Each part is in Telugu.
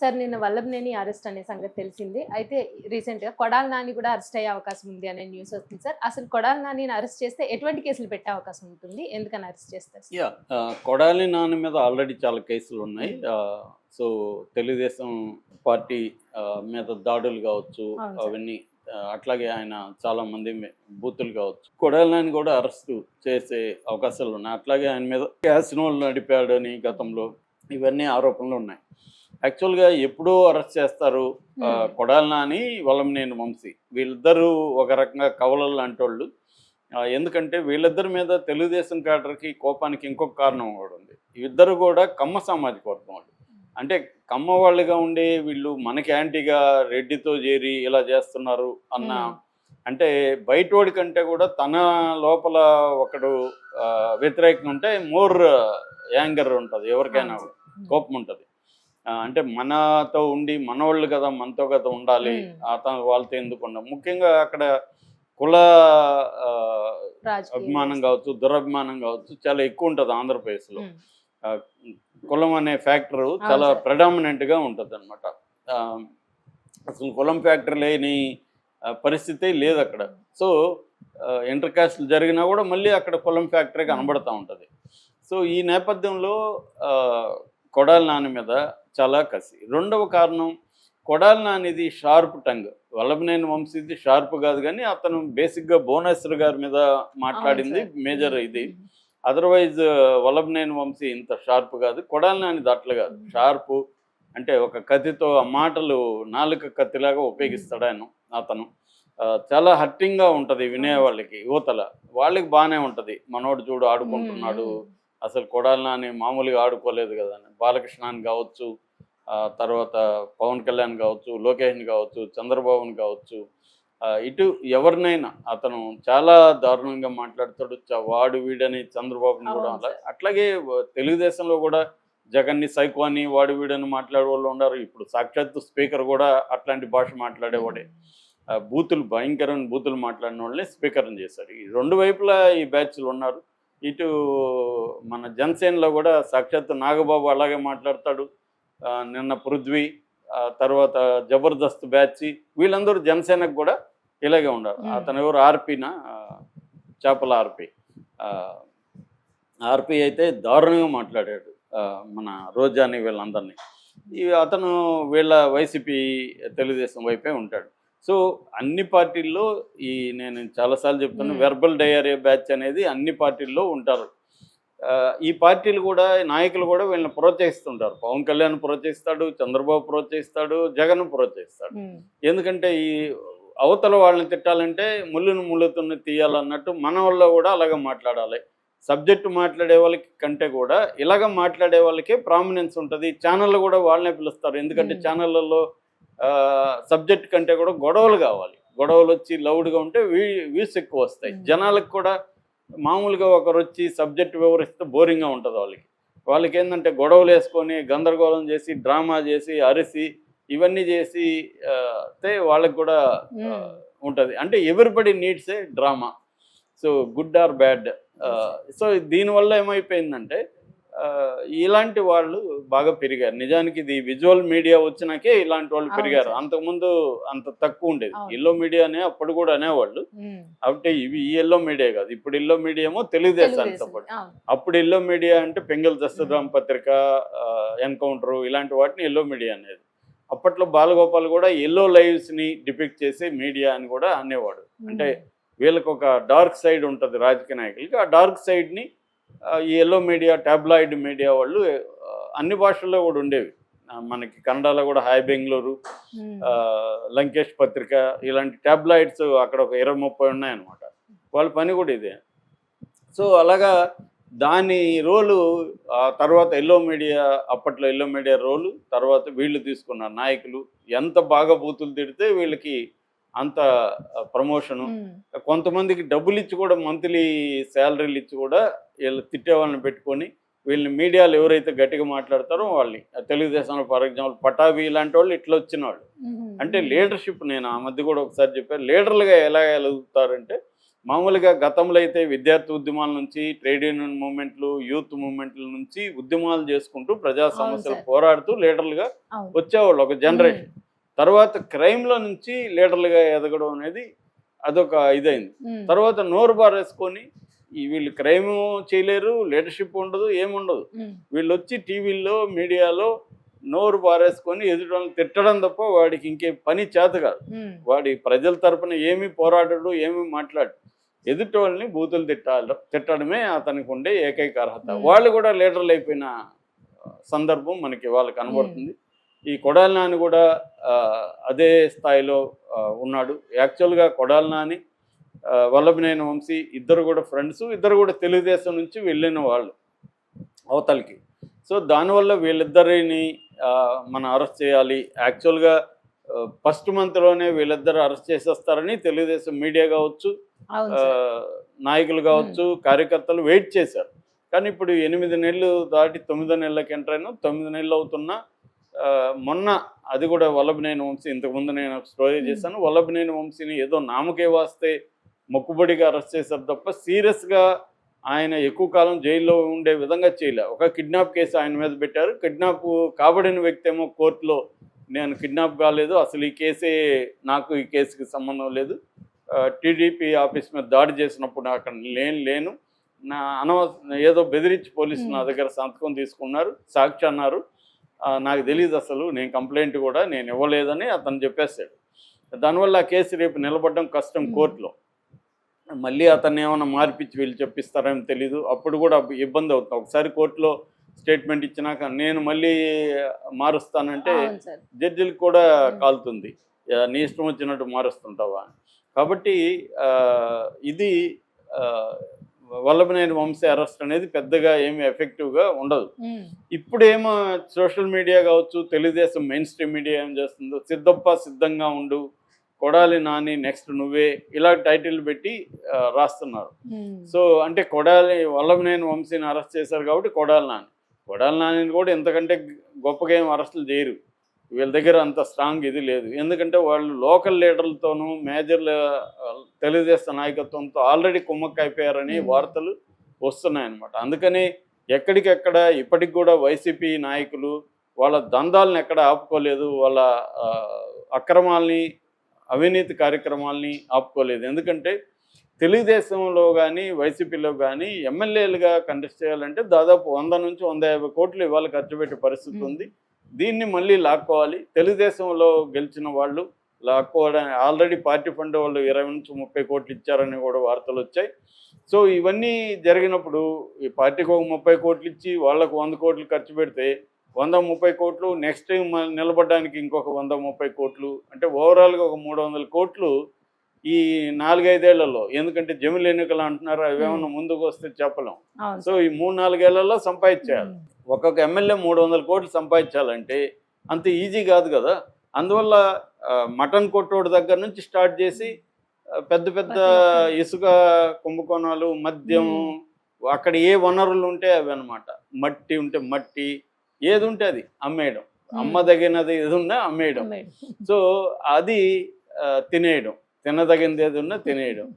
సార్ నిన్న వల్లభనేని అరెస్ట్ అనే సంగతి తెలిసింది. అయితే రీసెంట్గా కొడాల నాని కూడా అరెస్ట్ అయ్యే అవకాశం ఉంది అనే న్యూస్ వస్తుంది సార్. అసలు కొడాల నానిని అరెస్ట్ చేస్తే ఎటువంటి కేసులు పెట్టే అవకాశం ఉంటుంది? ఎందుకని అరెస్ట్ చేస్తారు? యా ఆ, కొడాలి నాని మీద ఆల్రెడీ చాలా కేసులు ఉన్నాయి. సో తెలుగుదేశం పార్టీ ఆ, మీద దాడులు కావచ్చు. అవన్నీ అట్లాగే ఆయన చాలా మంది బూతులు కావచ్చు. కొడాలి నాని కూడా అరెస్ట్ చేసే అవకాశాలు ఉన్నాయి. అట్లాగే ఆయన మీద క్యాసినోలు నడిపాడు అని గతంలో ఇవన్నీ ఆరోపణలు ఉన్నాయి. యాక్చువల్గా ఎప్పుడూ అరెస్ట్ చేస్తారు. ఆ. కొడాలి నాని వలంనేని వంశీ. వీళ్ళిద్దరూ ఒక రకంగా కవలలు లాంటి వాళ్ళు ఆ, ఎందుకంటే వీళ్ళిద్దరి మీద తెలుగుదేశం క్యాడర్కి కోపానికి ఇంకొక కారణం కూడా ఉంది. ఇద్దరు కూడా కమ్మ సామాజిక వర్గం వాళ్ళు. అంటే కమ్మ వాళ్ళుగా ఉండి వీళ్ళు మనకి యాంటీగా రెడ్డితో చేరి ఇలా చేస్తున్నారు అన్న. అంటే బయటోడి కంటే కూడా తన లోపల ఒకడు ఆ, వ్యతిరేకంగా ఉంటే మోర్ యాంగర్ ఉంటుంది ఎవరికైనా. కోపం ఉంటుంది. అంటే మనతో ఉండి మనవాళ్ళు కదా మనతో కదా ఉండాలి. అతను వాళ్ళతో ఎందుకు ఉండాలి ముఖ్యంగా అక్కడ కుల అభిమానం కావచ్చు దురభిమానం కావచ్చు చాలా ఎక్కువ ఉంటుంది ఆంధ్రప్రదేశ్లో. కులం అనే ఫ్యాక్టర్ చాలా గా ఉంటుంది అనమాట అసలు కులం ఫ్యాక్టర్ లేని పరిస్థితి లేదు అక్కడ. సో ఇంటర్ కాస్ట్ జరిగినా కూడా మళ్ళీ అక్కడ కులం ఫ్యాక్టరీ కనబడతా ఉంటుంది. సో ఈ నేపథ్యంలో కొడాలి నాని మీద చాలా కసి. రెండవ కారణం కొడాలి నానిది షార్ప్ టంగ్. వల్లభనేని వంశీది షార్ప్ కాదు కానీ అతను బేసిక్గా భువనేశ్వర్ గారి మీద మాట్లాడింది. మేజర్. ఇది. అదర్వైజ్ వల్లభనేని వంశీ ఇంత షార్ప్ కాదు. కొడాలి నాని అట్లా కాదు. షార్పు అంటే ఒక కత్తితో ఆ మాటలు నాలుక కత్తిలాగా ఉపయోగిస్తాడు ఆయన అతను. చాలా హర్టింగ్గా ఉంటుంది వినే వాళ్ళకి యువతల. వాళ్ళకి బాగానే ఉంటుంది. మనోడు చూడు ఆడుకుంటున్నాడు. అసలు కొడాలి నాని మామూలుగా ఆడుకోలేదు కదా. అని బాలకృష్ణాని కావచ్చు తర్వాత పవన్ కళ్యాణ్ కావచ్చు లోకేష్ని కావచ్చు చంద్రబాబుని కావచ్చు ఇటు ఎవరినైనా అతను చాలా దారుణంగా మాట్లాడతాడు. వాడు వీడని చంద్రబాబుని కూడా. అట్లాగే తెలుగుదేశంలో కూడా జగన్ని సైకో అని వాడు వీడని మాట్లాడే వాళ్ళు ఉన్నారు. ఇప్పుడు సాక్షాత్తు స్పీకర్ కూడా అట్లాంటి భాష మాట్లాడేవాడే. బూతులు భయంకరమైన బూతులు మాట్లాడిన వాళ్ళని స్పీకర్ని చేశారు. ఈ రెండు వైపులా ఈ బ్యాచ్లు ఉన్నారు. ఇటు మన జనసేనలో కూడా సాక్షాత్తు నాగబాబు అలాగే మాట్లాడతాడు. నిన్న పృథ్వీ తర్వాత జబర్దస్త్ బ్యాచ్ వీళ్ళందరూ జనసేనకు కూడా ఇలాగే ఉన్నారు. అతను ఎవరు? ఆర్పీనా? చేపల ఆర్పి. ఆర్పి అయితే దారుణంగా మాట్లాడాడు మన రోజాని వీళ్ళందరినీ. అతను వీళ్ళ వైసీపీ తెలుగుదేశం వైపే ఉంటాడు. సో అన్ని పార్టీల్లో ఈ నేను చాలాసార్లు చెప్తాను Hmm. వెర్బల్ డయేరియా బ్యాచ్ అనేది అన్ని పార్టీల్లో ఉంటారు ఈ పార్టీలు కూడా నాయకులు కూడా వీళ్ళని ప్రోత్సహిస్తుంటారు పవన్ కళ్యాణ్ ప్రోత్సహిస్తాడు చంద్రబాబు ప్రోత్సహిస్తాడు జగన్ ప్రోత్సహిస్తాడు. ఎందుకంటే ఈ అవతల వాళ్ళని తిట్టాలంటే ముళ్ళును ముళ్ళుతున్న తీయాలన్నట్టు మన వాళ్ళు కూడా అలాగ మాట్లాడాలి సబ్జెక్టు మాట్లాడే వాళ్ళకి కంటే కూడా ఇలాగ మాట్లాడే వాళ్ళకే ప్రామినెన్స్ ఉంటుంది ఛానళ్ళు కూడా వాళ్ళనే పిలుస్తారు ఎందుకంటే. ఛానళ్ళల్లో సబ్జెక్ట్ కంటే కూడా గొడవలు కావాలి. గొడవలు వచ్చి లౌడ్గా ఉంటే వీ వ్యూస్ ఎక్కువ వస్తాయి. జనాలకు కూడా మామూలుగా ఒకరు వచ్చి సబ్జెక్ట్ వివరిస్తే బోరింగ్గా ఉంటుంది వాళ్ళకి. వాళ్ళకి ఏంటంటే గొడవలు వేసుకొని గందరగోళం చేసి డ్రామా చేసి అరిసి ఇవన్నీ చేసి వాళ్ళకి కూడా. ఉంటుంది. అంటే everybody needs a drama. So good or bad. So దీనివల్ల ఏమైపోయిందంటే ఇలాంటి వాళ్ళు బాగా పెరిగారు. నిజానికి ఇది విజువల్ మీడియా వచ్చినాకే ఇలాంటి వాళ్ళు పెరిగారు. అంతకుముందు అంత తక్కువ ఉండేది. ఎల్లో మీడియానే అప్పుడు కూడా అనేవాళ్ళు. అంటే ఇవి ఈ ఎల్లో మీడియా కాదు. ఇప్పుడు ఎల్లో మీడియా ఏమో తెలుగుదేశానికి అవును. అప్పుడు ఎల్లో మీడియా అంటే పెంగల్ దస్తరాం పత్రిక ఎన్కౌంటర్ ఇలాంటి వాటిని ఎల్లో మీడియా అనేది. అప్పట్లో బాలగోపాల్ కూడా ఎల్లో లైవ్స్ని డిపిక్ట్ చేసే మీడియా అని కూడా అనేవాడు. అంటే వీళ్ళకి ఒక డార్క్ సైడ్ ఉంటుంది రాజకీయ నాయకులకి. ఆ డార్క్ సైడ్ని ఆ, ఈ ఎల్లో మీడియా టాబ్లాయిడ్ మీడియా వాళ్ళు అన్ని భాషల్లో కూడా ఉండేవి. మనకి కన్నడలో కూడా హాయ్ బెంగళూరు లంకేష్ పత్రిక ఇలాంటి టాబ్లాయిడ్స్ అక్కడ ఒక ఇరవై ముప్పై ఉన్నాయన్నమాట. వాళ్ళ పని కూడా ఇదే. సో అలాగా దాని రోలు తర్వాత ఎల్లో మీడియా అప్పట్లో ఎల్లో మీడియా రోలు తర్వాత వీళ్ళు తీసుకున్నారు నాయకులు ఎంత బాగా బూతులు తిడితే వీళ్ళకి అంత ప్రమోషను. కొంతమందికి డబ్బులు ఇచ్చి కూడా మంత్లీ శాలరీలు ఇచ్చి కూడా వీళ్ళు తిట్టే వాళ్ళని పెట్టుకొని వీళ్ళని మీడియాలో ఎవరైతే గట్టిగా మాట్లాడతారో వాళ్ళని. తెలుగుదేశంలో ఫర్ ఎగ్జాంపుల్ పటాబి ఇలాంటి వాళ్ళు ఇట్లా వచ్చిన వాళ్ళు. అంటే లీడర్షిప్ నేను ఆ మధ్య కూడా ఒకసారి చెప్పాను లీడర్లుగా ఎలా ఎలుగుతారంటే మామూలుగా గతంలో అయితే విద్యార్థి ఉద్యమాల నుంచి ట్రేడ్ యూనియన్ మూవ్మెంట్లు యూత్ మూవ్మెంట్ల నుంచి ఉద్యమాలు చేసుకుంటూ ప్రజా సమస్యలు. పోరాడుతూ లీడర్లుగా వచ్చేవాళ్ళు ఒక జనరేషన్. తర్వాత క్రైమ్లో నుంచి లీడర్లుగా ఎదగడం అనేది అదొక ఇదైంది. తర్వాత నోరు బారేసుకొని ఈ వీళ్ళు క్రైమ్ చేయలేరు లీడర్షిప్ ఉండదు ఏముండదు వీళ్ళు వచ్చి టీవీల్లో మీడియాలో నోరు బారేసుకొని ఎదుటి వాళ్ళని తిట్టడం తప్ప వాడికి ఇంకే పని చేత కాదు. వాడి ప్రజల తరపున ఏమీ పోరాడడు ఏమీ మాట్లాడు ఎదుటి వాళ్ళని బూతులు తిట్టాలి తిట్టడమే అతనికి ఉండే ఏకైక అర్హత. వాళ్ళు కూడా లీడర్లు అయిపోయిన సందర్భం మనకి వాళ్ళు కనబడుతుంది. ఈ కొడాలి నాని కూడా అదే స్థాయిలో ఉన్నాడు. యాక్చువల్గా కొడాలి నాని వల్లభనేని వంశీ ఇద్దరు కూడా ఫ్రెండ్స్ ఇద్దరు కూడా తెలుగుదేశం నుంచి వెళ్ళిన వాళ్ళు అవతలకి. సో దానివల్ల వీళ్ళిద్దరిని మనం అరెస్ట్ చేయాలి. యాక్చువల్గా ఫస్ట్ మంత్లోనే వీళ్ళిద్దరు అరెస్ట్ చేసేస్తారని తెలుగుదేశం మీడియా కావచ్చు నాయకులు కావచ్చు కార్యకర్తలు వెయిట్ చేశారు. కానీ ఇప్పుడు ఎనిమిది నెలలు దాటి తొమ్మిదో నెలలకి ఎంటర్ అయినా తొమ్మిది నెలలు అవుతున్నా మొన్న అది కూడా వల్లభనేని వంశీ ఇంతకుముందు నేను స్టోరీ చేశాను. వల్లభనేని వంశీని ఏదో నామకే వాస్తే మొక్కుబడిగా అరెస్ట్ చేశారు తప్ప సీరియస్గా ఆయన ఎక్కువ కాలం జైల్లో ఉండే విధంగా చేయలే. ఒక కిడ్నాప్ కేసు ఆయన మీద పెట్టారు. కిడ్నాప్ కాబడిన వ్యక్తి ఏమో కోర్టులో నేను కిడ్నాప్ కాలేదు అసలు ఈ కేసే నాకు ఈ కేసుకి సంబంధం లేదు. టీడీపీ ఆఫీస్ మీద దాడి చేసినప్పుడు అక్కడ లేను లేను. నా అనవసరం ఏదో బెదిరించి పోలీసులు నా. దగ్గర సంతకం తీసుకున్నారు. సాక్షి అన్నారు. నాకు తెలియదు అసలు నేను కంప్లైంట్ కూడా నేను ఇవ్వలేదని అతను చెప్పేశాడు దానివల్ల కేసు రేపు నిలబడడం కష్టం. కోర్టులో. మళ్ళీ అతన్ని ఏమైనా మార్పిచ్చి వీళ్ళు చెప్పిస్తారేమో తెలీదు. అప్పుడు కూడా ఇబ్బంది అవుతుంది. ఒకసారి కోర్టులో స్టేట్మెంట్ ఇచ్చినాక నేను మళ్ళీ మారుస్తానంటే జడ్జిలకు కూడా. కాలుతుంది. నీ ఇష్టం వచ్చినట్టు మారుస్తుంటావా? కాబట్టి ఇది వల్లభనేని వంశీ అరెస్ట్ అనేది పెద్దగా ఏమి ఎఫెక్టివ్గా ఉండదు. ఇప్పుడేమో సోషల్ మీడియా కావచ్చు తెలుగుదేశం మెయిన్ స్ట్రీమ్ మీడియా ఏం చేస్తుందో సిద్ధప్ప సిద్ధంగా ఉండు కొడాలి నాని నెక్స్ట్ నువ్వే ఇలా టైటిల్ పెట్టి రాస్తున్నారు. సో అంటే కొడాలి వల్లభనేని వంశీని అరెస్ట్ చేశారు కాబట్టి కొడాలి నాని. కొడాలి నానిని కూడా ఎంతకంటే గొప్పగా ఏం అరెస్టులు చేయరు. వీళ్ళ దగ్గర అంత స్ట్రాంగ్ ఇది లేదు ఎందుకంటే వాళ్ళు లోకల్ లీడర్లతోనూ మేజర్ తెలుగుదేశం నాయకత్వంతో ఆల్రెడీ కుమ్మక్క అయిపోయారని Hmm. వార్తలు వస్తున్నాయన్నమాట అందుకని ఎక్కడికెక్కడ ఇప్పటికి కూడా వైసీపీ నాయకులు వాళ్ళ దందాలను ఎక్కడ ఆపుకోలేదు వాళ్ళ అక్రమాల్ని అవినీతి కార్యక్రమాల్ని ఆపుకోలేదు ఎందుకంటే తెలుగుదేశంలో కానీ వైసీపీలో కానీ ఎమ్మెల్యేలుగా కంటెస్ట్ చేయాలంటే దాదాపు వంద నుంచి వంద యాభై కోట్లు ఇవాళ ఖర్చు పెట్టే పరిస్థితి. ఉంది దీన్ని మళ్ళీ లాక్కోవాలి. తెలుగుదేశంలో గెలిచిన వాళ్ళు లాక్కోవడానికి ఆల్రెడీ పార్టీ ఫండ్ వాళ్ళు ఇరవై నుంచి ముప్పై కోట్లు ఇచ్చారని కూడా వార్తలు వచ్చాయి. సో ఇవన్నీ జరిగినప్పుడు ఈ పార్టీకి ఒక ముప్పై కోట్లు ఇచ్చి వాళ్ళకు వంద కోట్లు ఖర్చు పెడితే వంద ముప్పై కోట్లు నెక్స్ట్ టైం నిలబడడానికి ఇంకొక వంద ముప్పై కోట్లు అంటే ఓవరాల్గా ఒక మూడు వందల కోట్లు ఈ నాలుగైదేళ్ళలో. ఎందుకంటే జమిలి ఎన్నికలు అంటున్నారు అవి ఏమన్నా ముందుకు వస్తే చెప్పలేం. సో ఈ మూడు నాలుగేళ్ళలో సంపాదించేయాలి. ఒక్కొక్క ఎమ్మెల్యే మూడు వందల కోట్లు సంపాదించాలంటే అంత ఈజీ కాదు కదా. అందువల్ల మటన్ కొట్టోడు దగ్గర నుంచి స్టార్ట్ చేసి పెద్ద పెద్ద ఇసుక కుంభకోణాలు మద్యం. అక్కడ ఏ వనరులు ఉంటే అవి అనమాట మట్టి ఉంటే మట్టి ఏది ఉంటే అది అమ్మేయడం. అమ్మదగినది ఏది ఉన్నా అమ్మేయడం. అమ్మాయి. సో అది తినేయడం. తినదగింది ఏది ఉన్నా తినేయడం.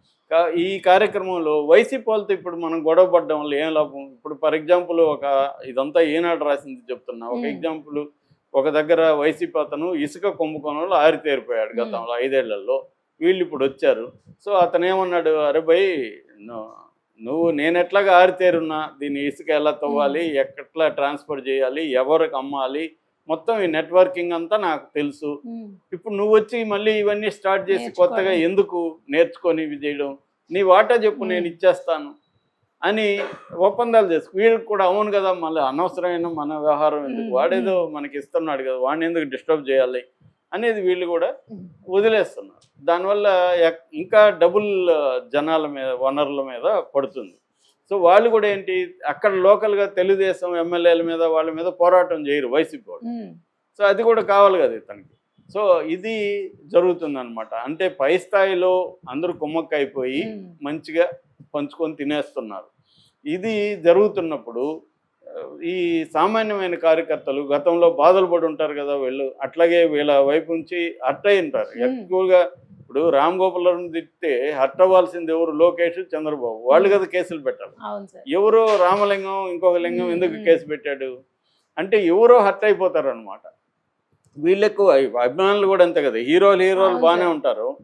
ఈ కార్యక్రమంలో వైసీపీ వాళ్ళతో ఇప్పుడు మనం గొడవ పడడం వల్ల ఏం లాభం? ఇప్పుడు ఫర్ ఎగ్జాంపుల్ ఒక ఇదంతా ఏనాడు రాసింది చెప్తున్నా. ఒక. ఎగ్జాంపుల్ ఒక దగ్గర వైసీపీ అతను ఇసుక కుంభకోణంలో ఆరితేరిపోయాడు. గతంలో ఐదేళ్ళలో. వీళ్ళు ఇప్పుడు వచ్చారు. సో అతను ఏమన్నాడు? అరే భయ్ ను- నువ్వు నేను ఎట్లాగా ఆరితేరున్నా? దీన్ని ఇసుక ఎలా తవ్వాలి? ఎట్లా ట్రాన్స్ఫర్ చేయాలి? ఎవరికి అమ్మాలి? మొత్తం ఈ నెట్వర్కింగ్ అంతా నాకు తెలుసు. ఇప్పుడు నువ్వు వచ్చి మళ్ళీ ఇవన్నీ స్టార్ట్ చేసి. కొత్తగా ఎందుకు నేర్చుకొని ఇవి చేయడం? నీ వాటా చెప్పు నేను. ఇచ్చేస్తాను అని ఒప్పందాలు చేసుకు వీళ్ళకి కూడా అవును కదా మళ్ళీ అనవసరమైన మన వ్యవహారం ఎందుకు. వాడేదో మనకి ఇస్తున్నాడు కదా వాడిని ఎందుకు డిస్టర్బ్ చేయాలి అనేది వీళ్ళు కూడా వదిలేస్తున్నారు. దానివల్ల ఇంకా డబుల్ జనాల మీద వనరుల మీద పడుతుంది. సో వాళ్ళు కూడా ఏంటి అక్కడ లోకల్గా తెలుగుదేశం ఎమ్మెల్యేల మీద వాళ్ళ మీద పోరాటం చేయరు వైసీపీ వాళ్ళు. సో అది కూడా కావాలి కదా ఇతనికి. సో ఇది జరుగుతుందనమాట అంటే పై స్థాయిలో అందరూ కుమ్మక్కైపోయి మంచిగా పంచుకొని తినేస్తున్నారు. ఇది జరుగుతున్నప్పుడు ఈ సామాన్యమైన కార్యకర్తలు గతంలో బాధలు పడి ఉంటారు కదా వీళ్ళు. అట్లాగే వీళ్ళ వైపు నుంచి హర్ట్ అయి ఉంటారు. ఎక్కువగా ఇప్పుడు రామ్ గోపాలం తిట్టితే అట్టవ్వాల్సింది అవ్వాల్సింది ఎవరు? లోకేష్ చంద్రబాబు. వాళ్ళు కదా కేసులు పెట్టారు ఎవరో రామలింగం ఇంకొక లింగం ఎందుకు కేసు పెట్టాడు? అంటే ఎవరో హట్ అయిపోతారు అనమాట వీళ్ళు ఎక్కువ అభిమానులు కూడా అంతే కదా. హీరోలు హీరోలు బాగానే ఉంటారు.